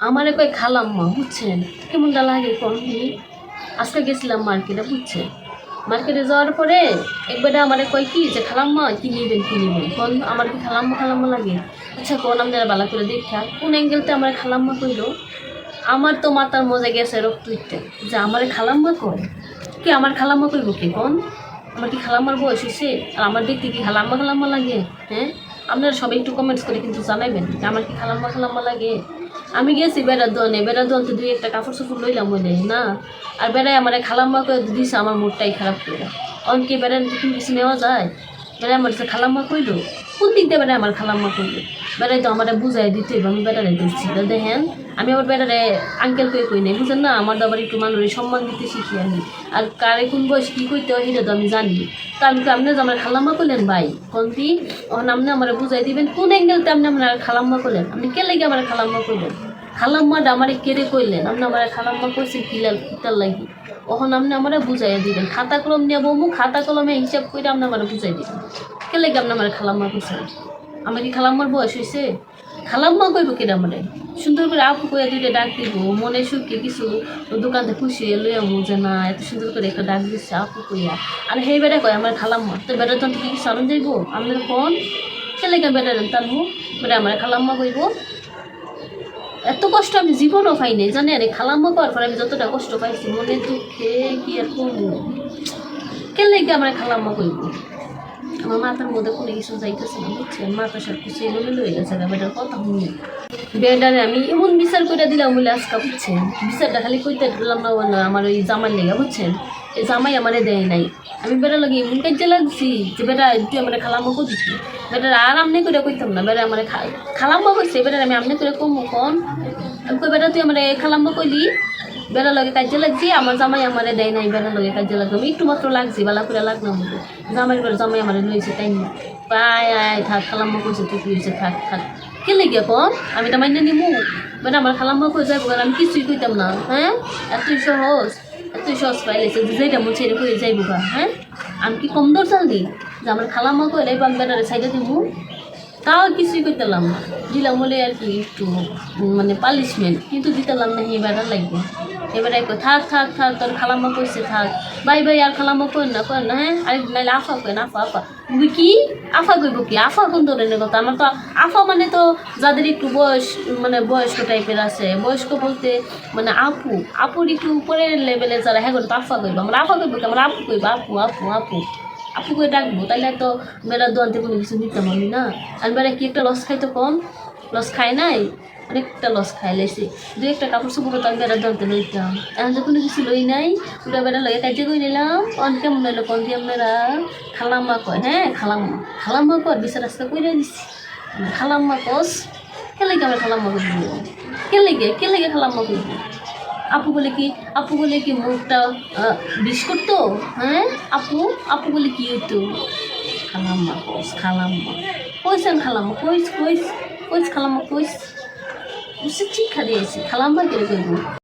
আমারে কই খালাম মা বুঝছেন? কেমনটা লাগে কোন আজকে গেছিলাম মার্কেটে, বুঝছেন? মার্কেটে যাওয়ার পরে একবারে আমারে কয়, কি যে খালাম্মা, কি নিবেন কি নিবেন? কোন, আমার কি খালাম্মা খালাম্মা লাগে? আচ্ছা কোন আমাদের বালা করে দেখা কোন অ্যাঙ্গেলতে আমার খালাম্মা কইলো? আমার তো মাথার মজা গেছে রক্ত উঠতে যে আমার খালাম্মা কয়? কি আমার খালাম্মা কইব কি কোন? আমার কি খালাম্মার বয়স হয়েছে আর আমার দেখতে কি খালাম্মা খালাম্মা লাগে? হ্যাঁ? আপনারা সবাই একটু কমেন্টস করে কিন্তু জানাবেন যে আমার কি খালাম্মা খালাম্মা লাগে? আমি গেছি বেড়ার দোয়ানে বেড়ার দোয়ান তো দুই একটা কাপড় চোপড় লইলাম বলে, না? আর বেড়ায় আমার খালাম্মা করে দিছে, আমার মুডটাই খারাপ করে অনেকে বেড়ান কিছু নেওয়া যায়? বেড়ায় আমার খালাম্মা কইলো? কোন দিক দিয়ে বেড়ায় আমার খালাম্মা কইলো? বেড়াই তো আমার বুঝাই দিতে হইবে, আমি বেড়ারে দিচ্ছি তো দেখেন আমি আবার বেড়ারে আঙ্কেল কই কই নাই বুঝেন না? আমার তো আবার একটু মানুষের সম্মান দিতে শিখি আমি। আর কারে কোন বয়স কী কইতে হয় সেটা তো আমি জানি। তো আমি তো আপনি আমার খালাম্মা করলেন ভাই কন্তি তখন আপনি আমার বুঝাই দিবেন কোন অ্যাঙ্গেলতে আপনি আমার খালাম্মা করলেন আপনি কে লেগে আমার খালাম্মা করলেন খালাম্মাটা আমারে কেড়ে কইলেন? আপনি আমার খালাম্মা কইছেন কিলাল কিতার লাগি? তখন আপনি আমার বুঝাইয়া দিবেন। খাতা কলম নিয়ে বমু খাতা কলমে হিসাব করে আপনি আমার বুঝাই দিবেন। কে লেগে আপনি আমার খালাম্মা কইছেন আমার কি খালাম্মার বয়স হয়েছে খালাম্মা কইব কেডা আমারে? সুন্দর করে আপু কইয়া দুইটা ডাক দিব, মনে সুখে কিছু? দোকান থেকে খুশি লইয়া মু যে না, এত সুন্দর করে একটা ডাক দিচ্ছে আপু কইয়া। আর সেই বেটা কয়, আমার খালাম্মা তো বেটা তখন কি সারণ যাইব আপনার কোন ছেলে কেন বেটা তার মু বেটা, আমার খালাম্মা কইব। এত কষ্ট আমি জীবনও পাই নাই জানে আরে খালাম্মা করার পর আমি যতটা কষ্ট পাইছি, মনে দুঃখে কি আর করব? কেন লেগে আমার খালাম্মা কইব? আমার মাথার মধ্যে কোনো কিছু যাইতেছে না, বুঝছেন? মাথা সব কিছু এলোমেলো হয়ে গেছে বেটার কথা শুনি। বেডারে আমি এমন বিচার করে দিলাম বলে আজকে, বুঝছেন? বিচারটা খালি কইতে দিলাম না বললাম আমার ওই জামাই লেগে, বুঝছেন? এই জামাই আমারে দেয় নাই। আমি বেটা লাগে এমন কাজে লাগছি যে, বেটা তুই আমার খালাম্মা করছি বেটার আর আমনে করে কইতাম না বেটা আমার খালাম্মা কইছে, বেটার আমি আমনে করে কম কন কই, বেটা, তুই আমার খালাম্মা কইলি? বেড়া লগে কাজে লাগছি, আমার জামাই আমারে দেয় নাই বেড়া লগে কাজে লাগবে আমি একটু মাত্র লাগছি, বালা করে লাগলাম বলে জামাই করে জামাই আমারে লইছে, তাই না? আয় আয়, থাক, খালাম্মা কইছে, তুই কি হয়েছে থাক থাক। কে লেগে কম? আমি তো মাইনে নিমু। বেটা আমার খালাম্মা কই কারণ আমি কিছুই কইতাম না হ্যাঁ? এতই সহজ এতই সহজ পাইলেছে যে যেটা মন ছেড়ে কই যাইব গা হ্যাঁ? আমি কি কম দর চালনি যে আমার খালাম্মা কই লাইব আমি বেটারে সাইডে দিমু? তাও কিছুই করতেলাম না। দিলাম বলে আর কি একটু মানে পালিশমেন্ট কিন্তু দিতেলাম না, এবারে লাগবে। এবারে কই, থাক থাক থাক, তোর খালাম্মা কইছে, থাক। বাই ভাই আর খালাম্মা কই না কই না হ্যাঁ? আরে, নাইলে আফা কই না আফা আফা। বুঝি কি? আফা কইব কি? আফা কোন ধরনের কথা? আমার তো আফা মানে তো যাদের একটু বয়স মানে বয়স্ক টাইপের আছে। বয়স্ক বলতে মানে আপু। আপুর একটু উপরের লেভেলে যারা হ্যাঁ তো আফা কইব। আমরা আফা কইব কি? আমরা আপু কইব, আপু আপু আপু। আপু করে ডাকবো? তাইলে তো মেয়েরা দোয়ান থেকে কোনো কিছু নিতাম আমি না। আর মেয়েরা কি একটা লস খাইতো কম? লস খায় নাই? অনেকটা লস খাই লাইছি। দু একটা কাপড় চোপড় তো আমি বেড়া দলতে লইতাম। এখন কোনো কিছু লই নাই, পুরো বেড়া লগে কাজে করে নিলাম। অন কেমন হইল কোন দিয়ে আপনারা? খালাম্মা কয় হ্যাঁ খালাম্মা। খালাম্মা কর বিচার রাস্তা করে দিছি। খালাম্মা কস, কে লেগে আমার খালাম্মা করব? কে লেগে কে লেগে খালাম্মা করব? আপু বলে কি, আপু বলে কি মুখটা বিষ করতো হ্যাঁ? আপু আপু বলে কি হইতো? খালাম্মা কইস খালাম্মা। কইছেন খালাম্মা কইস কইস কইস খালাম্মা কইস। শিক্ষা দিয়েছি খালাম্মা কে করব